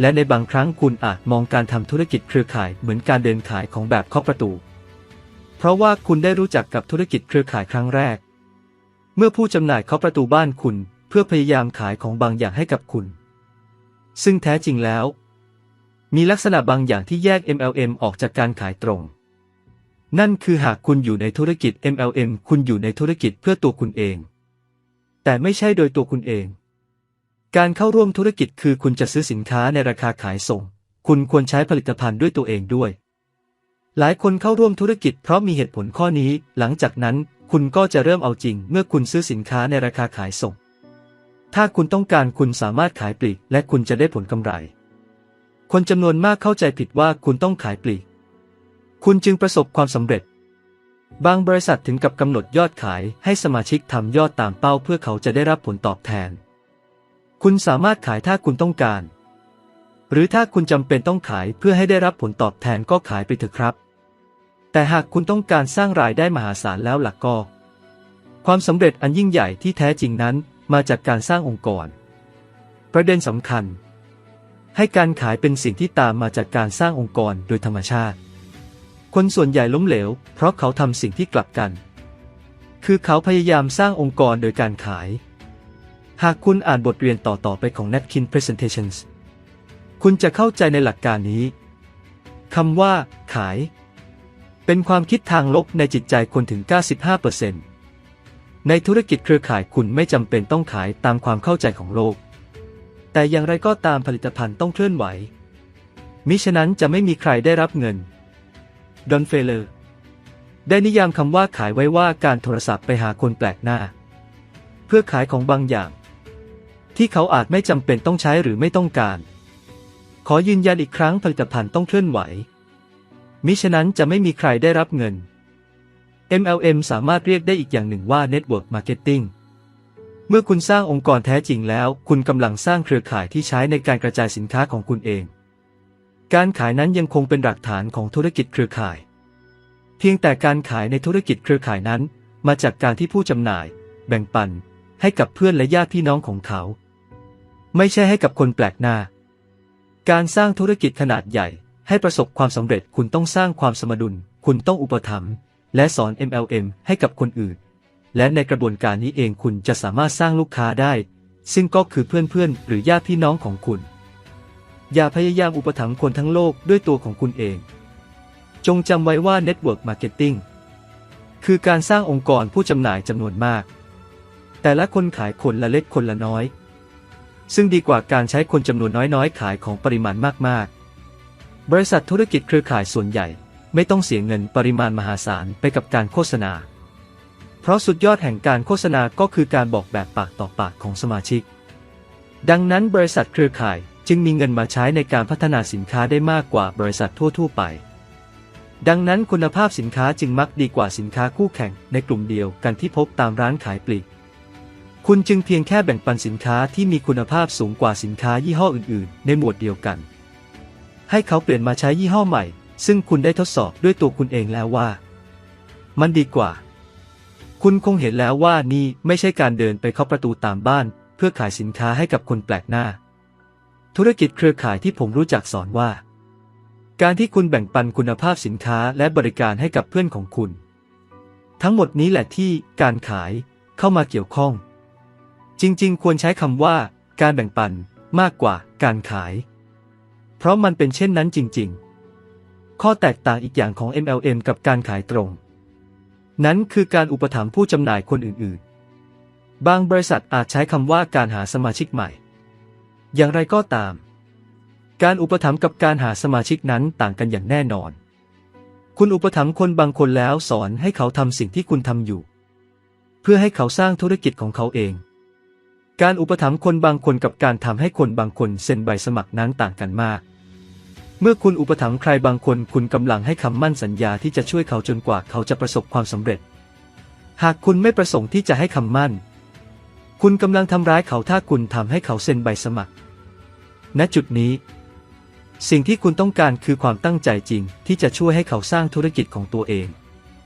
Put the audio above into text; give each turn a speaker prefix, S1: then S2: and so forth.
S1: และในบางครั้งคุณอาจมองการทำธุรกิจเครือข่ายเหมือนการเดินขายของแบบเคาะประตู เพราะว่าคุณได้รู้จักกับธุรกิจเครือข่ายครั้งแรก เมื่อผู้จำหน่ายเคาะประตูบ้านคุณ เพื่อพยายามขายของบางอย่างให้กับคุณ ซึ่งแท้จริงแล้ว มีลักษณะบางอย่างที่แยก MLM ออกจากการขายตรง นั่นคือหากคุณอยู่ในธุรกิจ MLM คุณอยู่ในธุรกิจเพื่อตัวคุณเอง แต่ไม่ใช่โดยตัวคุณเอง การเข้าร่วมธุรกิจคือคุณจะซื้อสินค้าในราคาขายส่ง คุณควรใช้ผลิตภัณฑ์ด้วยตัวเองด้วย หลายคนเข้าร่วมธุรกิจเพราะมีเหตุผลข้อนี้ หลังจากนั้นคุณก็จะเริ่มเอาจริง เมื่อคุณซื้อสินค้าในราคาขายส่ง ถ้าคุณต้องการคุณสามารถขายปลีก และคุณจะได้ผลกำไร คนจำนวนมากเข้าใจผิดว่าคุณต้องขายปลีก คุณจึงประสบความสำเร็จ บางบริษัทถึงกับกำหนดยอดขายให้สมาชิกทำยอดตามเป้าเพื่อเขาจะได้รับผลตอบแทน คุณสามารถขายถ้าคุณต้องการ หรือถ้าคุณจำเป็นต้องขายเพื่อให้ได้รับผลตอบแทนก็ขายไปเถอะครับ แต่หากคุณต้องการสร้างรายได้มหาศาลแล้วหลักก็ ความสำเร็จอันยิ่งใหญ่ที่แท้จริงนั้นมาจากการสร้างองค์กร ประเด็นสำคัญ ให้การขายเป็นสิ่งที่ตามมาจากการสร้างองค์กรโดยธรรมชาติ คนส่วนใหญ่ล้มเหลว เพราะเขาทำสิ่งที่กลับกัน คือเขาพยายามสร้างองค์กรโดยการขาย หากคุณอ่านบทเรียนต่อๆไปของ Natkin Presentations คุณจะเข้าใจในหลักการนี้คำว่า ขาย เป็นความคิดทางลบในจิตใจคนถึง 95%ในธุรกิจเครือข่ายคุณไม่จำเป็นต้องขายตามความเข้าใจของโลก แต่อย่างไรก็ตามผลิตภัณฑ์ต้องเคลื่อนไหว มิฉะนั้นจะไม่มีใครได้รับเงิน ดอนเฟเลอร์ ได้นิยามคำว่าขายไว้ว่าการโทรศัพท์ไปหาคนแปลกหน้า เพื่อขายของบางอย่าง ที่เขาอาจไม่จำเป็นต้องใช้หรือไม่ต้องการ ขอยืนยันอีกครั้งผลิตภัณฑ์ต้องเคลื่อนไหว มิฉะนั้นจะไม่มีใครได้รับเงิน MLM สามารถเรียกได้อีกอย่างหนึ่งว่า Network Marketing เมื่อคุณสร้างองค์กรแท้จริงแล้ว คุณกำลังสร้างเครือข่ายที่ใช้ในการกระจายสินค้าของคุณเอง การขายนั้นยังคงเป็นหลักฐานของธุรกิจเครือข่าย เพียงแต่การขายในธุรกิจเครือข่ายนั้น มาจากการที่ผู้จำหน่าย แบ่งปัน ให้กับเพื่อนและญาติพี่น้องของเขา ไม่ใช่ให้กับคนแปลกหน้า การสร้างธุรกิจขนาดใหญ่ ให้ประสบความสำเร็จคุณต้องสร้างความสมดุล คุณต้องอุปถัมภ์และสอน MLM ให้กับคนอื่น และในกระบวนการนี้เองคุณจะสามารถสร้างลูกค้าได้ ซึ่งก็คือเพื่อนๆ หรือญาติพี่น้องของคุณ อย่าพยายามอุปถัมภ์คนทั้งโลกด้วยตัวของคุณเอง จงจำไว้ว่า Network Marketing คือการสร้างองค์กรผู้จำหน่ายจำนวนมาก แต่ละคนขายคนละเล็กคนละน้อย ซึ่งดีกว่าการใช้คนจำนวนน้อยๆ ขายของปริมาณมากๆ บริษัทธุรกิจเครือข่ายส่วนใหญ่ ไม่ต้องเสียเงินปริมาณมหาศาลไปกับการโฆษณา เพราะสุดยอดแห่งการโฆษณาก็คือการบอกแบบปากต่อปากของสมาชิก ดังนั้นบริษัทเครือข่ายจึงมีเงินมาใช้ในการพัฒนาสินค้าได้มากกว่าบริษัททั่ว ๆ ไป ดังนั้นคุณภาพสินค้าจึงมักดีกว่าสินค้าคู่แข่งในกลุ่มเดียวกันที่พบตามร้านขายปลีก คุณจึงเพียงแค่แบ่งปันสินค้าที่มีคุณภาพสูงกว่าสินค้ายี่ห้ออื่น ๆ ในหมวดเดียวกัน ให้เขาเปลี่ยนมาใช้ยี่ห้อใหม่ ซึ่งคุณได้ทดสอบด้วยตัวคุณเองแล้วว่า มันดีกว่า คุณคงเห็นแล้วว่านี่ไม่ใช่การเดินไปเคาะประตูตามบ้าน เพื่อขายสินค้าให้กับคนแปลกหน้า ธุรกิจเครือข่ายที่ผมรู้จักสอนว่า การที่คุณแบ่งปันคุณภาพสินค้าและบริการให้กับเพื่อนของคุณ ทั้งหมดนี้แหละที่การขายเข้ามาเกี่ยวข้อง จริงๆ ควรใช้คำว่า การแบ่งปันมากกว่าการขาย เพราะมันเป็นเช่นนั้นจริง ๆ ข้อแตกต่างอีกอย่างของ MLM กับการขายตรง นั้นคือการอุปถัมภ์ผู้จำหน่ายคนอื่นๆ บางบริษัทอาจใช้คำว่าการหาสมาชิกใหม่ อย่างไรก็ตาม การอุปถัมภ์กับการหาสมาชิกนั้นต่างกันอย่างแน่นอน คุณอุปถัมภ์คนบางคนแล้วสอนให้เขาทำสิ่งที่คุณทำอยู่ เพื่อให้เขาสร้างธุรกิจของเขาเอง การอุปถัมภ์คนบางคนกับการทำให้คนบางคนเซ็นใบสมัครนั้นต่างกันมาก เมื่อคุณอุปถัมภ์ใครบางคนคุณกำลังให้คำมั่นสัญญาที่จะช่วยเขาจนกว่าเขาจะประสบความสำเร็จ หากคุณไม่ประสงค์ที่จะให้คำมั่น คุณกำลังทำร้ายเขาถ้าคุณทำให้เขาเซ็นใบสมัคร ณจุดนี้ สิ่งที่คุณต้องการคือความตั้งใจจริงที่จะช่วยให้เขาสร้างธุรกิจของตัวเอง